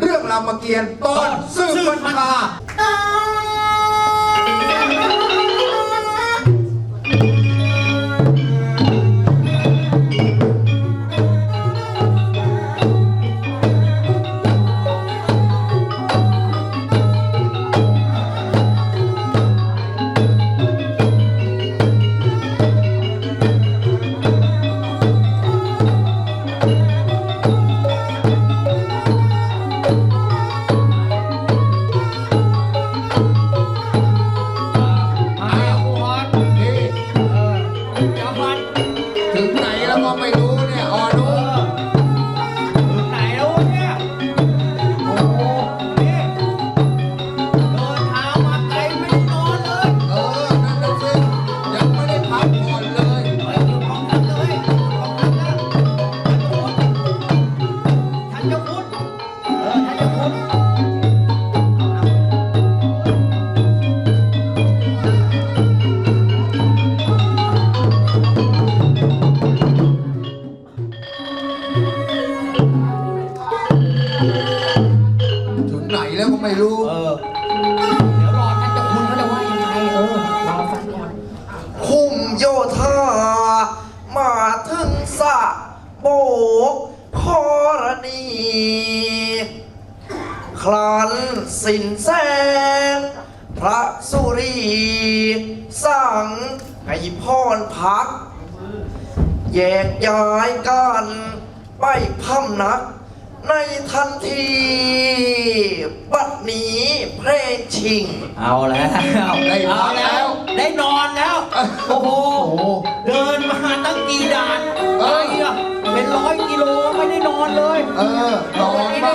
เรื่องรามเกียรติ์ตอนสืบปัญหา คลันสินแสง พระสุรี สั่งให้พ่อนพัก แยกย้ายกัน ไปพำนัก ในทันที บัดนี้เพลงชิง เอาแล้วได้เอาแล้ว ได้นอนแล้ว โอ้โห เดินมาตั้งกี่ด่านเอ้ยเป็นร้อยกิโลไม่ได้นอนเลย เออนอน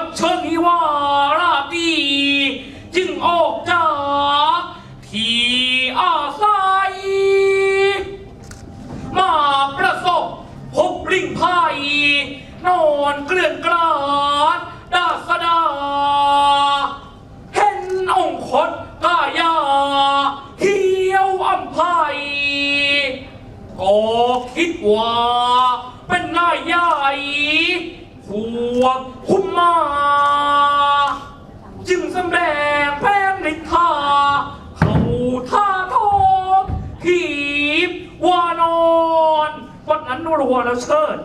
ดเชิญนิวาราดี จึงออกจากที่อาศัย มาประสบพบลิงพายนอนเกลื่อนกลาดดาสดา เห็นองคตกายาเหียวอัมพายก็คิดว่าเป็นนายใหญ่หัวหัว มา จึงสำแดงแพงนิทาเขาท่าทอกขีบวานอนวันนั้นรัวแล้วเชิด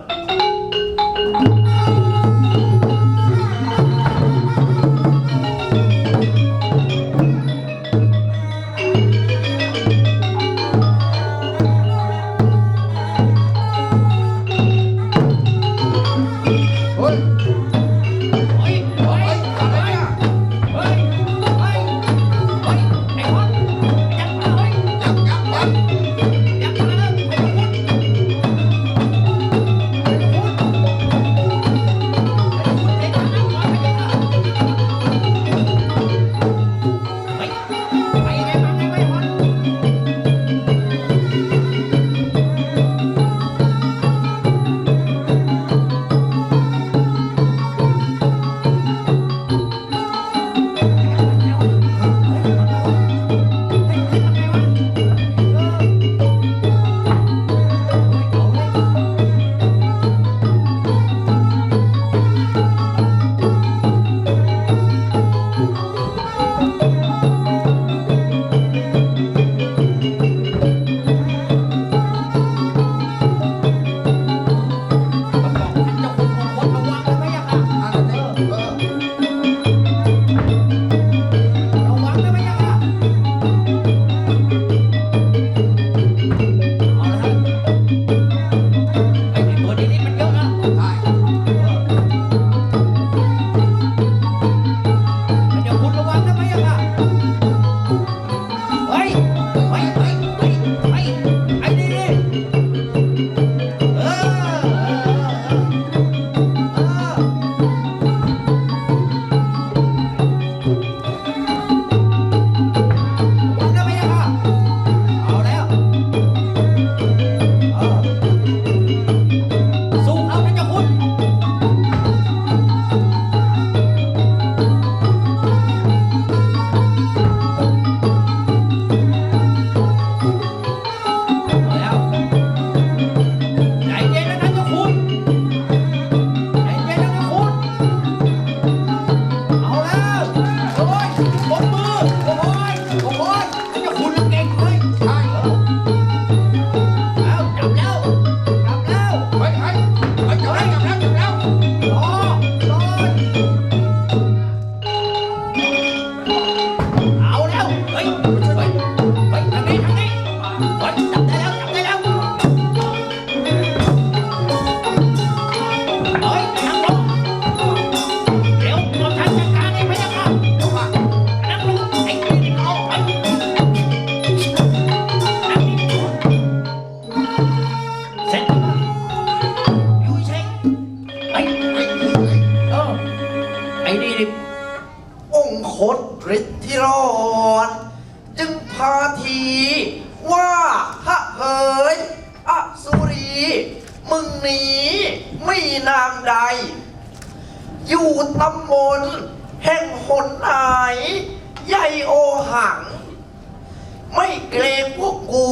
หัง ไม่เกรงพวกกู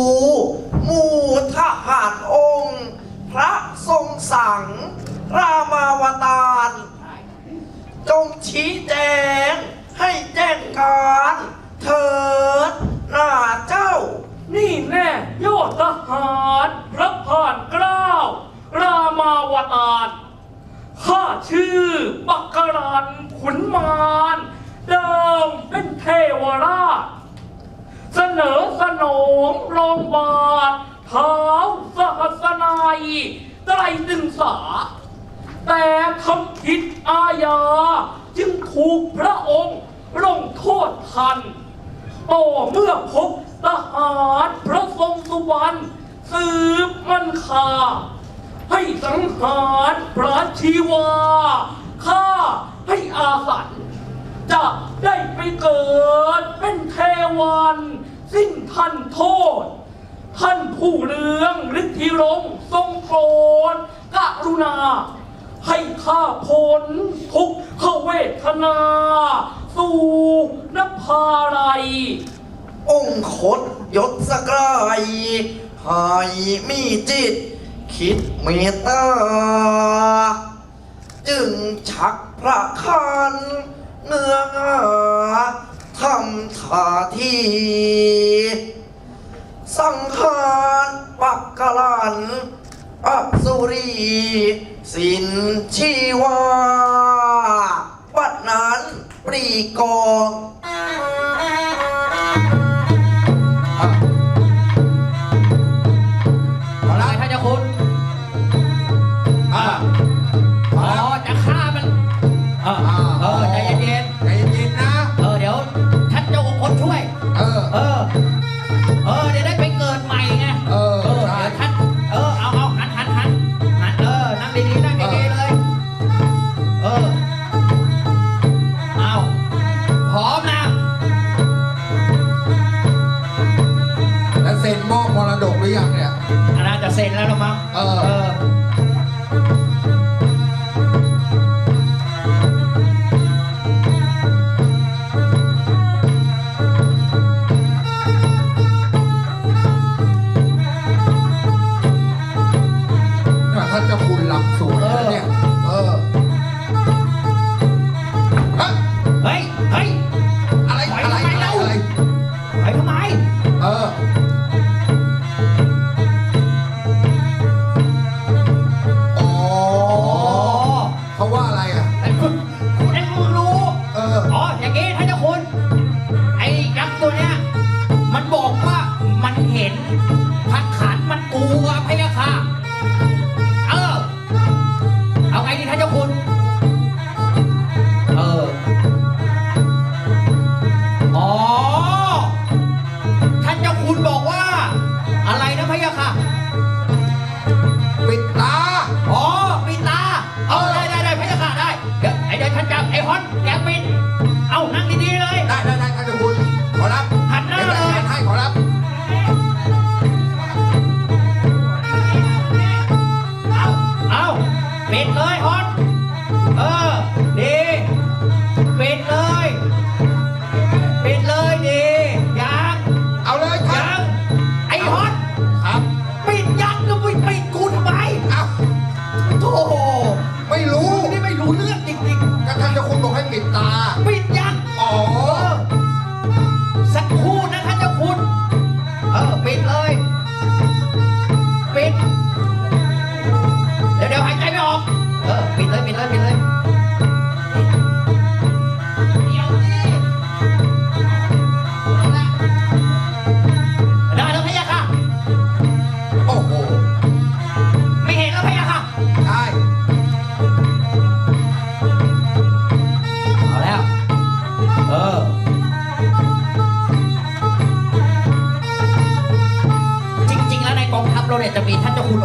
หมู่ทหารองค์ พระทรงสั่ง รามาวตาร จงชี้แจง ให้แจ้งการ เถิดหน้าเจ้า นี่แน่ยอดทหารพระผ่านเกล้า รามาวตารข้าชื่อปักกรันขุนมาร เดิมเป็นเทวราช เสนอสนองรองบาทเท้าสหัสนายไตรตึงสา แต่ทำผิดอาญาจึงถูกพระองค์ลงโทษทันต่อเมื่อพบทหารพระทรงสุวรรณสืบมันคาให้สังหารพระชีวาข้าให้อาสัน จะได้ไปเกิดเป็นเทวัน สิ้นทันโทษ ท่านผู้เรืองฤทธิรงทรงโปรดกรุณา ให้ข้าพ้นทุกขเวทนา สู่นภาลัย องคตยศสกายให้มีจิต คิดเมตตา จึงชักพระคัน เนื้องาทำท่าทีสังหารปักกลันอสุรีสินชีวา ปัดนั้นปรีกอง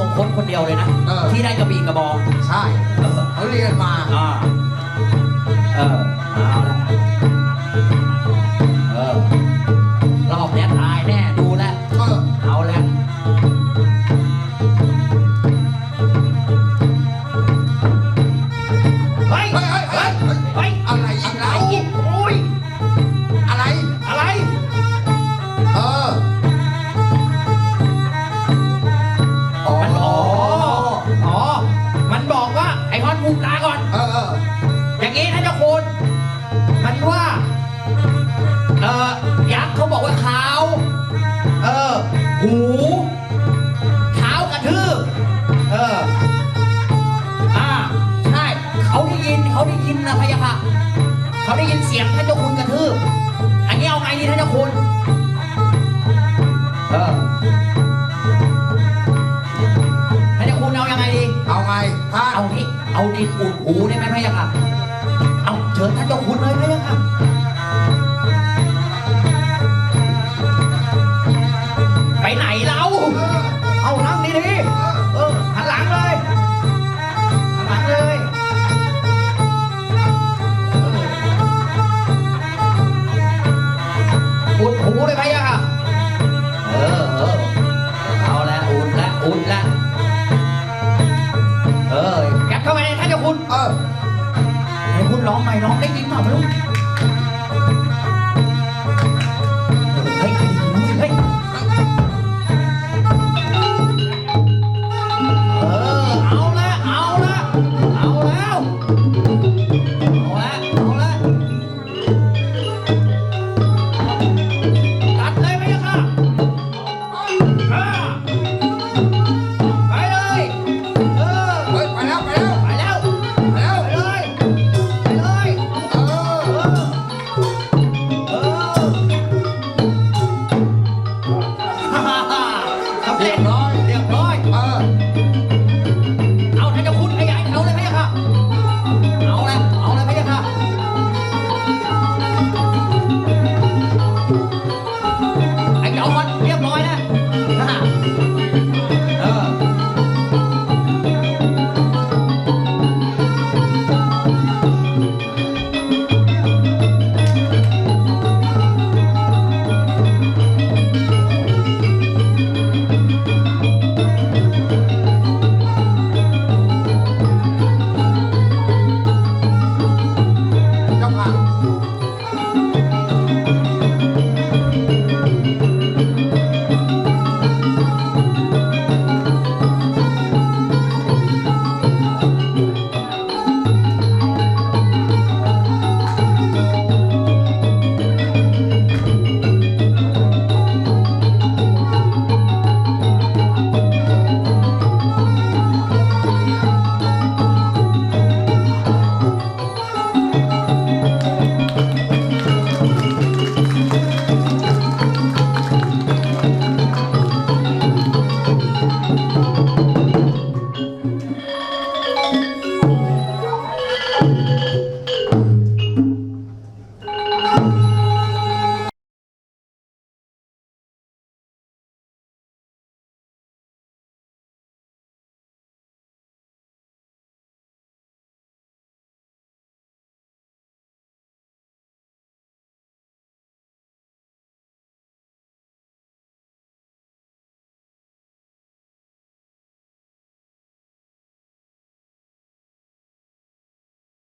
งค์คตคนเดียวเลยนะ เออ ที่ได้กระบี่กระบอง ใช่เออเขาเรียนมา อ่า เอาไงดีเอาไงพระเอาที่เอาดินอุดหูได้ไหมพะยะค่ะ เอาเชิญท่านเจ้าคุณเลยพะยะ ออยัดเข้าไปในท่านเจ้าคุณเออคุณร้องใหม่ร้องได้ยินเปล่าไม่รู้